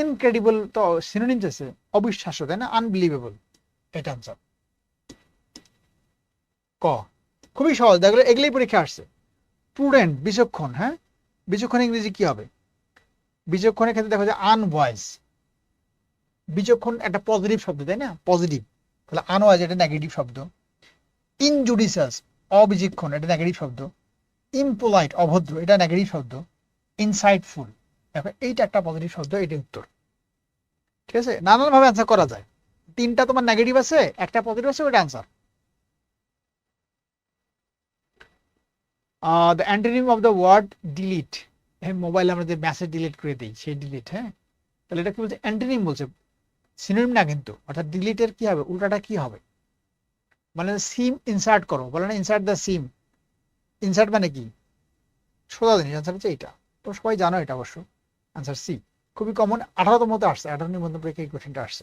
Incredible তো synonyms আছে। অবিশ্বাস্য, তাই না? আনবিলিভেবল এটা আনসার ক, খুবই সহজ। দেখল এগুলোই পরীক্ষা আসছে। প্রুডেন্ট বিচক্ষণ হ্যাঁ? বিচক্ষণ ইংরেজি কি হবে? বিচক্ষণের ক্ষেত্রে দেখো যে আনওয়াইজ বিচক্ষণ একটা পজিটিভ শব্দ, তাই না? পজিটিভ তাহলে আনওয়াইজ এটা নেগেটিভ শব্দ। ইনজুডিশাস অবিচক্ষণ, এটা নেগেটিভ শব্দ। ইমপোলাইট অভদ্র, এটা নেগেটিভ শব্দ। ইনসাইটফুল দেখো এইটা একটা পজিটিভ শব্দ এটা উত্তর। ঠিক আছে? নানান ভাবে অ্যান্সার করা যায়। তিনটা তোমার নেগেটিভ আছে, একটা পজিটিভ আছে ওটা answer the antonym of the word delete হ্যাঁ মোবাইল আমরা যে মেসেজ ডিলিট করে দিই, সেই ডিলিট হ্যাঁ? তাহলে এটা কি বলছে? অ্যান্টোনিম বলছে। সিনোনিম না কিন্তু, অর্থাৎ ডিলিটের কি হবে? উল্টাটা কি হবে? মানে সিম ইনসার্ট করো। বলে না ইনসার্ট দ্য সিম ইনসার্ট মানে কি? সোজা জিনিস আনসার হচ্ছে এইটা। তো সবাই জানো এটা অবশ্য। আনসার সি খুবই কমন আঠারোতম মতো আসছে আঠারো নিবন্ধন পরীক্ষা এই কোশ্চেনটা আসছে।